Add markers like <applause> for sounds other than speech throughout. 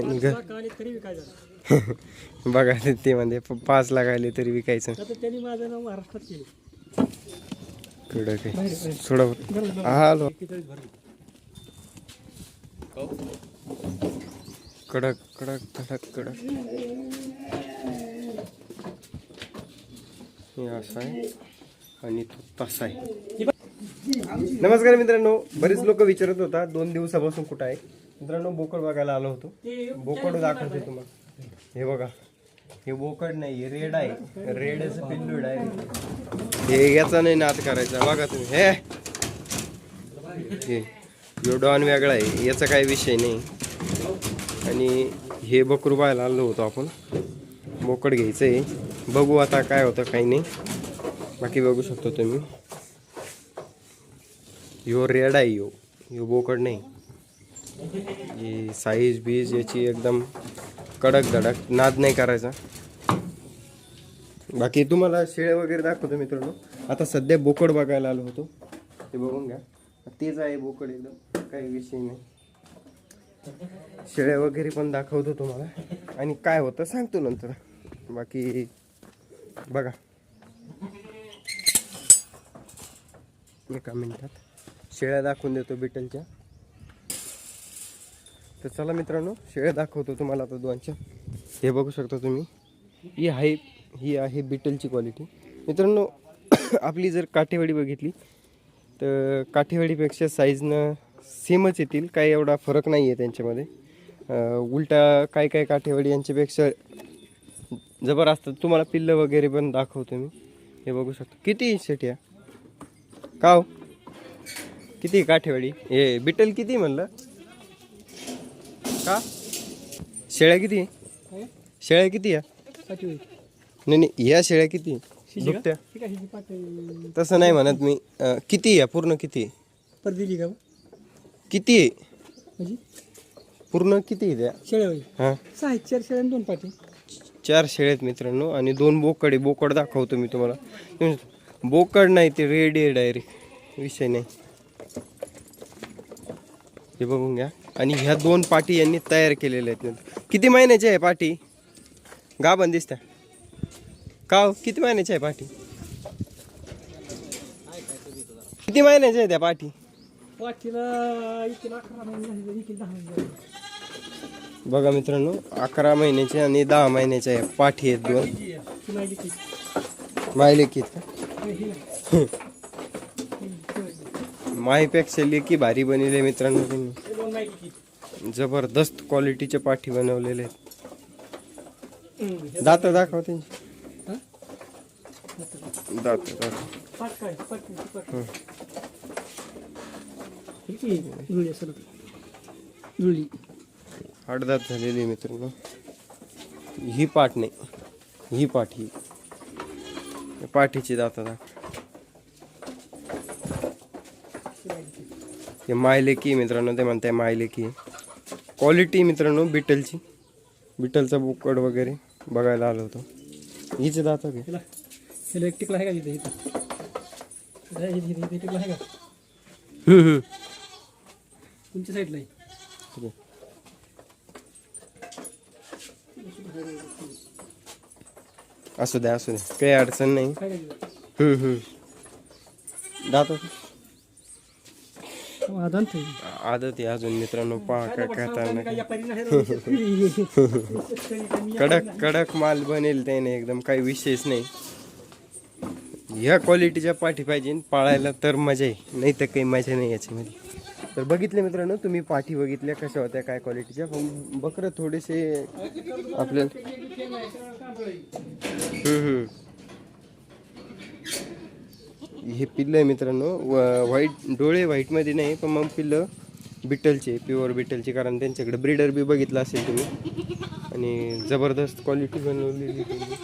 त्यांनी घर <laughs> बघा ते- म्हणजे पाच लाख आले तरी विकायचं. त्यांनी माझं नाव महाराष्ट्रात केले. हा भरली. कडक कडक कडक कडक. हे असं आहे. आणि तो तसा आहे. नमस्कार मित्रांनो बरेच लोक विचारत होता दोन दिवसापासून कुठं आहे? मित्रांनो बोकड बघायला आलो होतो. बोकड दाखवतो तुम्हाला. हे बघा. हे बोकड नाही हे रेड आहे. रेडचं पिल्लूड आहे. हे याचा नाही नाद करायचा. बघा तुम्ही. हे. ह्यो डॉन वेगळा आहे. याचा काही विषय नाही. आणि हे बकरू पाहायला आलो होतो आपण. बोकड घ्यायचं आहे बघू आता काय होतं काही नाही. बाकी बघू शकतो तुम्ही. ह्यो रेड आहे ह्यो ह्यो बोकड नाही. ही साईज बीज याची एकदम कडक धडक नाद नाही करायचा. बाकी तुम्हाला शेळे वगैरे दाखवतो मित्रांनो. आता सध्या बोकड बघायला आलो होतो. ते बघून घ्या. तेच आहे बोकड एकदम. काही विषय नाही. शेळ्या वगैरे पण दाखवतो तुम्हाला. आणि काय होतं सांगतो नंतर. बाकी बघा. एका मिनिटात. शेळ्या दाखवून देतो बिटलच्या. तर चला मित्रांनो शेळ्या दाखवतो तुम्हाला आता दोनच्या. हे बघू शकता तुम्ही. ही आहे ही आहे बिटलची क्वालिटी मित्रांनो <clears throat> आपली जर काठेवाडी बघितली तर काठेवाडीपेक्षा साईजनं सेमच येतील. काही एवढा फरक नाही आहे त्यांच्यामध्ये उलटा काय काय काठेवाडी यांच्यापेक्षा जबर असतात. तुम्हाला पिल्लं वगैरे पण दाखवतो मी. हे बघू शकतो. किती शेट्या काव हो? किती काठेवाडी? हे बिटल किती म्हणलं? का? शेळ्या किती? शेळ्या किती या? नाही नाही या शेळ्या किती? पाठ तसं नाही म्हणत मी. अं, किती या? पूर्ण किती? पर दिली का किती? आहे म्हणजे? पूर्ण किती होईल हां. सहा आहेत, चार शेळ्या आणि दोन चार शेळे आहेत मित्रांनो आणि दोन बोकड. आहे बोकड दाखवतो मी तुम्हाला. बोकड नाही ते रेड आहे डायरेक्ट विषय नाही. हे बघून घ्या. आणि ह्या दोन पाटी यांनी तयार केलेल्या आहेत. किती महिन्याच्या आहे पाटी? गाभण दिसत्या. का हो? किती महिन्याची आहे पाटी? किती महिन्याच्या आहे त्या झाले. बघा मित्रांनो अकरा महिन्याचे आणि दहा महिन्याच्या आहे पाठी आहेत दोन. का? ही नाही. माईपेक्षा लेकी भारी बनवले मित्रांनो हे किती जबरदस्त क्वालिटीचे पाठी बनवलेले आहेत. दात दाखव त्यांची. हा? दात झालेली मित्रांनो. ही पाठ नाही. ही पाठ पाठीची दात दाख हे मायलेकी मित्रांनो ते म्हणताय मायलेकी क्वालिटी मित्रांनो बिटलची. बिटलचा बोकड वगैरे बघायला आलो होतो. हीच दात घे आहे का तिथे का. तुमच्या साईडला आहे. असू द्या असू द्या. काही अडचण नाही. दात हा. आदत आहे अजून मित्रांनो पहा काय हे शकत. कडक कडक माल बनेल त्याने एकदम काही विशेष नाही ह्या क्वालिटीच्या पाठी पाहिजे पाळायला तर मजा आहे नाही तर काही मजा नाही याच्यामध्ये तर बघितले मित्रांनो तुम्ही पाठी बघितल्या कशा होत्या काय क्वालिटीच्या पण बकरं थोडेसे आपल्याला हम्म, हम्म. हे पिल्लं आहे मित्रांनो. व- व्हाईट डोळे व्हाईटमध्ये नाही पण मग पिल्लं बिटलचे प्युअर बिटलचे कारण त्यांच्याकडे ब्रीडर बी बघितलं असेल तुम्ही. आणि जबरदस्त क्वालिटी बनवलेली त्यांनी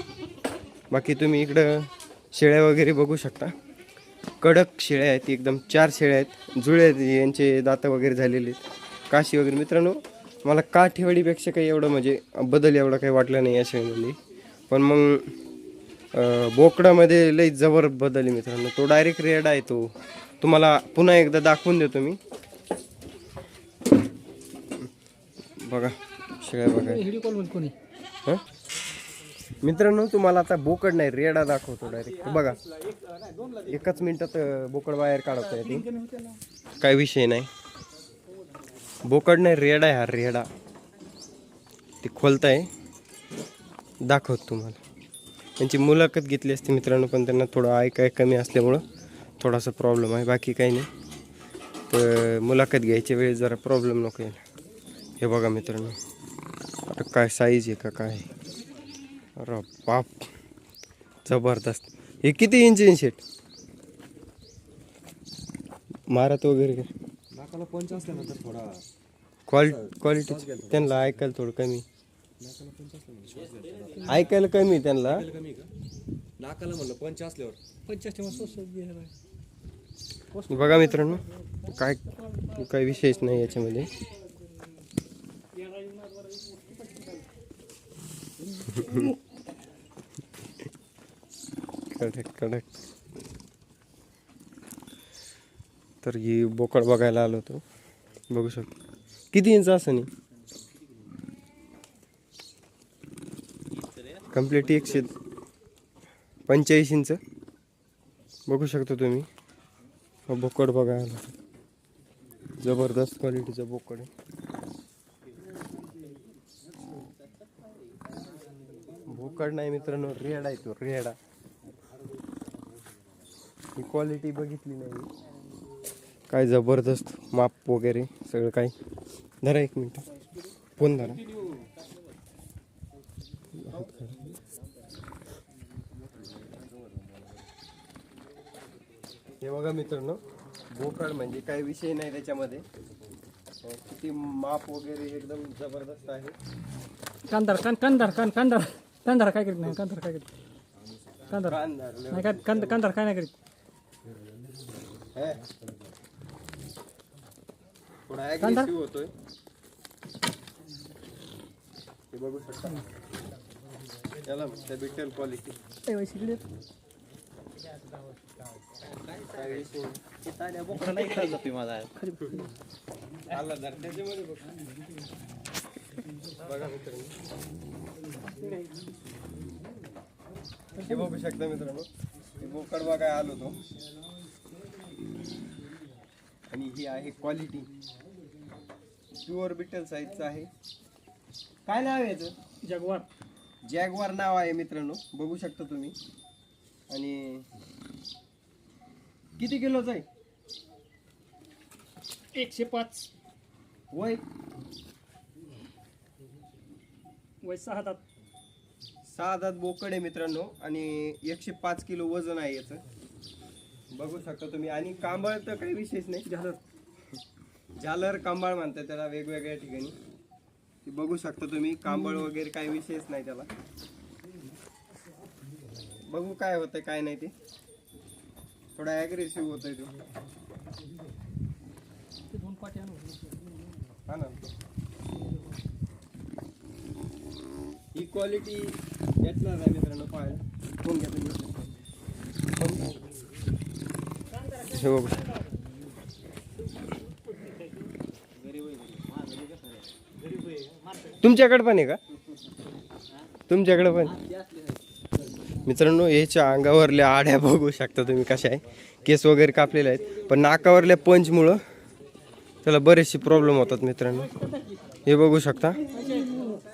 बाकी तुम्ही इकडं शेळ्या वगैरे बघू शकता. कडक शेळ्या आहेत एकदम चार शेळ्या आहेत. जुळे आहेत यांचे दातं वगैरे झालेले आहेत. काशी वगैरे. मित्रांनो मला काठेवाडीपेक्षा काही एवढं म्हणजे बदल एवढा काही वाटला नाही या शेळीमध्ये. पण मग बोकडामध्ये लई जबर बदल आहे मित्रांनो. तो डायरेक्ट रेड आहे तो. तुम्हाला पुन्हा एकदा दाखवून देतो मी. बघा शेळ्या बघा. हं? मित्रांनो तुम्हाला आता बोकड नाही रेडा दाखवतो डायरेक्ट बघा. एकाच मिनिटात बोकड बाहेर काढता येते काय विषय नाही. बोकड नाही रेडा आहे हा रेडा ते खोलताय. दाखवत तुम्हाला. त्यांची मुलाखत घेतली असती मित्रांनो पण त्यांना थोडं ऐकाय कमी असल्यामुळं थोडासा प्रॉब्लेम आहे. बाकी काही नाही. तर मुलाखत घ्यायच्या वेळेस जरा प्रॉब्लेम नको यायला हे बघा मित्रांनो काय साईज आहे का काय? अरे बाप जबरदस्त. हे किती इंच आहे शेट मारत वगैरे काय? नाकाला पंच असल्यानंतर थोडा क्वालिटी क्वालिटी त्यांना ऐकायला थोडं कमी. ऐकायला कमी त्यांना. कमी का? नाकाला म्हणलं पंच असल्यावर. पंचायत स्वस्त बघा मित्रांनो काय काय विशेष नाही याच्यामध्ये. कडक कडक. तर ही बोकड बघायला आलो होतो. बघू शकतो. किती इंच असं नाही कंप्लीट एकशे पंचेचाळीस इंच. बघू शकता तुम्ही. बोकड बघा जबरदस्त क्वालिटीचा बोकड आहे. बोकड नाही मित्रांनो रेड आहे तो रेडा. ही क्वालिटी बघितली नाही. काय जबरदस्त माप वगैरे सगळं काही. धरा एक मिनिट. फोन धरा हे बघा मित्रांनो. बोकड म्हणजे काही विषय नाही त्याच्यामध्ये. किती माप वगैरे एकदम जबरदस्त आहे. कांदार कान कांदार कान कांदार. कांदार काय करीत नाही कांदार काय करीत? कांदार. नाही काय कांदा कांदार काय नाही करीत? कांदा? होतोय. हे बघू शकता. याला म्हणतात बिटल क्वालिटी हे बघू शकता मित्रांनो हे बोकड बघाय आलो तो आणि ही आहे क्वालिटी प्युअर बिटल साईजचं आहे काय नाव आहे याचं जगवार जॅगवार नाव आहे मित्रांनो. बघू शकता तुम्ही. आणि किती किलोचं आहे? एकशे पाच. वय? वय सहा दात. सहा दात बोकड आहे मित्रांनो आणि एकशे पाच किलो वजन आहे याचं. बघू शकता तुम्ही. आणि कांबळ तर काही विशेष नाही. झालं. झालर कांबळ म्हणतात त्याला वेगवेगळ्या ठिकाणी. बघू शकता तुम्ही. कांबळ वगैरे काही विशेष नाही त्याला. बघू काय होतंय काय नाही ते. थोडा ॲग्रेसिव्ह होतोय तो. ते हा ना. ही क्वालिटी घेतणार नाही मित्रांनो पाहायला? हे बघू. तुमच्याकडे पण आहे का? तुमच्याकडे पण मित्रांनो याच्या अंगावरल्या आड्या बघू शकता तुम्ही कशा आहे. केस वगैरे कापलेले आहेत. पण नाकावरल्या पंचमुळं त्याला बरेचसे प्रॉब्लेम होतात मित्रांनो. हे बघू शकता.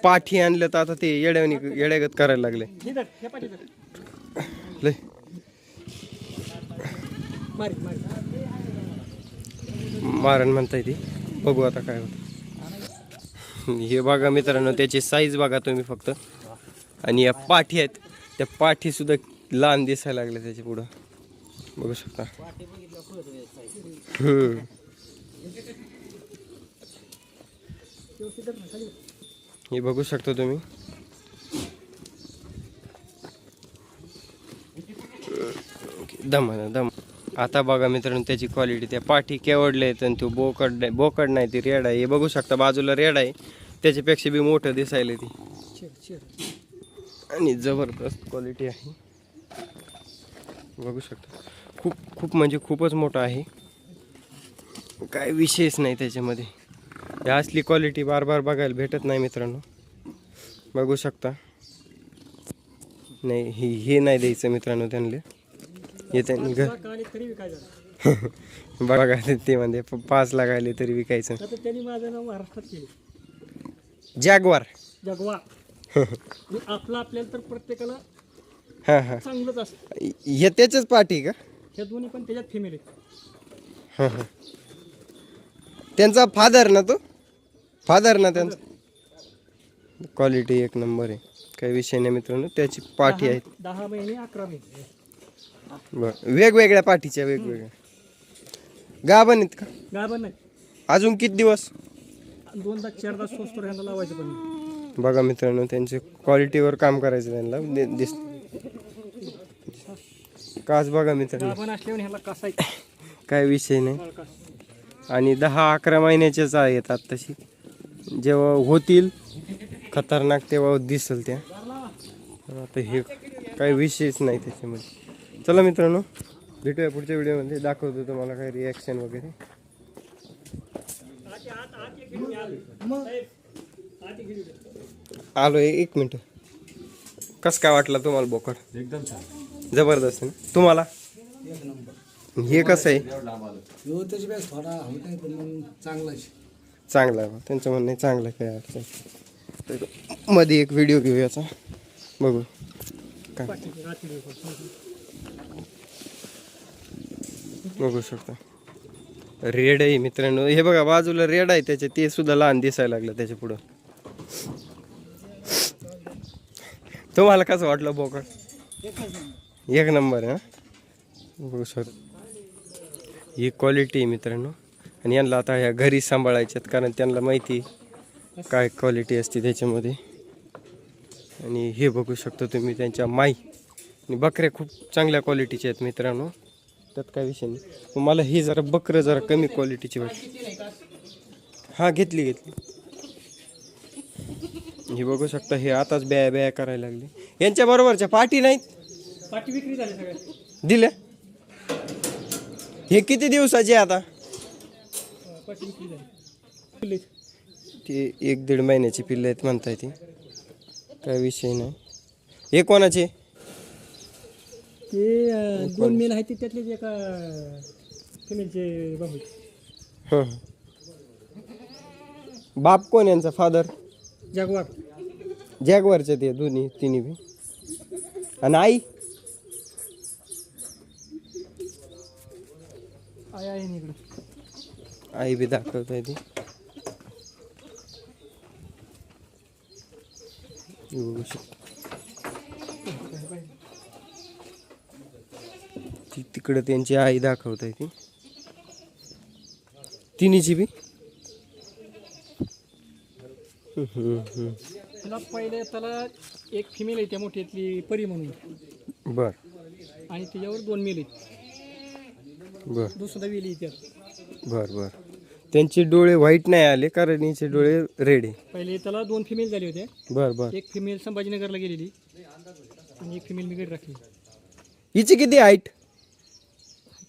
पाठी आणलं तर आता ते येड्याने येड्यागत करायला लागले. लय. मारण म्हणताय ती. बघू आता काय होतं. हे बघा मित्रांनो त्याची साईज बघा तुम्ही फक्त. आणि या पाठी आहेत. त्या पाठीसुद्धा लहान दिसायला लागल्या त्याच्या पुढं. बघू शकता. हे. बघू शकता तुम्ही. दमा ना, दम. आता बघा मित्रांनो त्याची क्वालिटी त्या पाठी केवडले आहेत आणि तो बोकड नाही- बोकड नाही ती रेड आहे. हे बघू शकता बाजूला रेड आहे. त्याच्यापेक्षा बी मोठं दिसायला ती. आणि जबरदस्त क्वालिटी आहे. बघू शकता. खूप खूप म्हणजे खूपच मोठं आहे. काय विशेष नाही त्याच्यामध्ये. या असली क्वालिटी बार बार बघायला भेटत नाही मित्रांनो. बघू शकता. नाही हे हे नाही द्यायचं मित्रांनो त्यांना हे त्यांनी घर <laughs> बघा ते म्हणजे पाच लाख आले तरी विकायचं. जॅगवार. जगवा आणि आपलं आपल्याला तर प्रत्येकाला हां हां. चांगलंच असतं. हे त्याच्याच पाठी का? हे दोन्ही पण त्याच्यात फिमेल आहेत. हां हां. त्यांचा फादर ना तो? फादर ना त्यांचा? क्वालिटी एक नंबर आहे. काही विषय नाही मित्रांनो त्याची पाठी आहेत दहा- दहा महिने अकरा महिने बरं. वेगवेगळ्या पाठीच्या वेगवेगळ्या. गाभण आहेत का? गाभण नाही. अजून किती दिवस? दोनदा चारदा स्वस्त ह्यांना लावायचं पण बघा मित्रांनो त्यांच्या क्वालिटीवर काम करायचं त्यांना. दि- दिस काच बघा मित्रांनो. काय विषय नाही. आणि दहा अकरा महिन्याच्याच आहेत आत्ताशी. जेव्हा होतील खतरनाक तेव्हा दिसल त्या. आता हे काही विषयच नाही त्याच्यामध्ये. चला मित्रांनो भेटूया पुढच्या व्हिडिओमध्ये. दाखवतो तुम्हाला काही रिॲक्शन वगैरे. आलो एक मिनटं. कसं काय वाटलं तुम्हाला बोकड? एकदम छान. जबरदस्त आहे ना? तुम्हाला? हे कसं आहे? हो त्याची बॅस थोडा होत नाही पण मग चांगलाच चांगला आहे बा. त्यांचं म्हणणं आहे चांगलं आहे, काय अडचण नाही. तर मध्ये एक व्हिडिओ घेऊ याचा बघू. काय बघू शकता. रेड आहे मित्रांनो. हे बघा बाजूला रेड आहे त्याचे ते सुद्धा लहान दिसायला लागलं त्याच्या पुढं. तुम्हाला कसं वाटलं बोकड? एक नंबर आहे हा? बघू शकता. ही क्वालिटी आहे मित्रांनो. आणि यांना आता ह्या घरी सांभाळायच्यात कारण त्यांना माहिती काय क्वालिटी असते त्याच्यामध्ये. आणि हे बघू शकता तुम्ही त्यांच्या माई. आणि बकऱ्या खूप चांगल्या क्वालिटीच्या आहेत मित्रांनो. त्यात काय विषय नाही. मला ही जरा बकरं जरा कमी क्वालिटीची वाटते हां घेतली घेतली. हे बघू शकता हे आताच ब्या ब्या करायला लागले. यांच्या बरोबरच्या पाठी नाहीत? पाठी विक्री झाली सगळ्या. दिल्या हे किती दिवसाचे आता? ते एक दीड महिन्याची पिल्लं आहेत म्हणताय ती. काय विषय नाही. हे कोणाचे? ते अं, दोन मेल आहेत ते त्यातलेच एका फिमेलचे बाबू आहेत. हं. बाप कोण यांचा? फादर जागवार जॅगवरचे ते दोन्ही तिन्ही बी. आणि आई? आई बी दाखवत आहे ती. हे बघू शकता. ती तिकडं त्यांची आई दाखवत आहे ती. तिन्हीची बी? हम्म, हम्म, त्याला पहिले त्याला एक फिमेल आहे त्या मोठ्यातली परी म्हणून. बर. आणि त्याच्यावर दोन मेल आहेत. बर. दुसरा वेली त्यात. बर बर. त्यांचे डोळे व्हाईट नाही आले कारण हिचे डोळे रेड आहे. पहिले त्याला दोन फिमेल झाले होते. बर बर. एक फिमेल संभाजीनगरला गेलेली आणि एक फिमेल मी घरी राखली हिची किती हाईट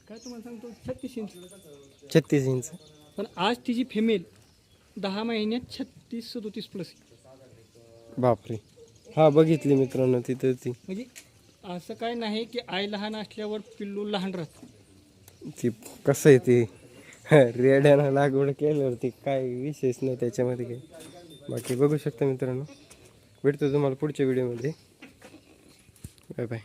काय तुम्हाला सांगतो छत्तीस इंच छत्तीस इंच पण आज तिची फिमेल दहा महिन्यात छत्तीस सदोतीस प्लस बापरे. हा बघितली मित्रांनो तिथं ती. म्हणजे असं काय नाही की आई लहान असल्यावर पिल्लू लहान राहत. ती कसं आहे ती? रेड्यानं लागवड केल्यावरती काय विशेष नाही त्याच्यामध्ये काही. बाकी बघू शकता मित्रांनो. भेटतो तुम्हाला पुढच्या व्हिडिओमध्ये बाय बाय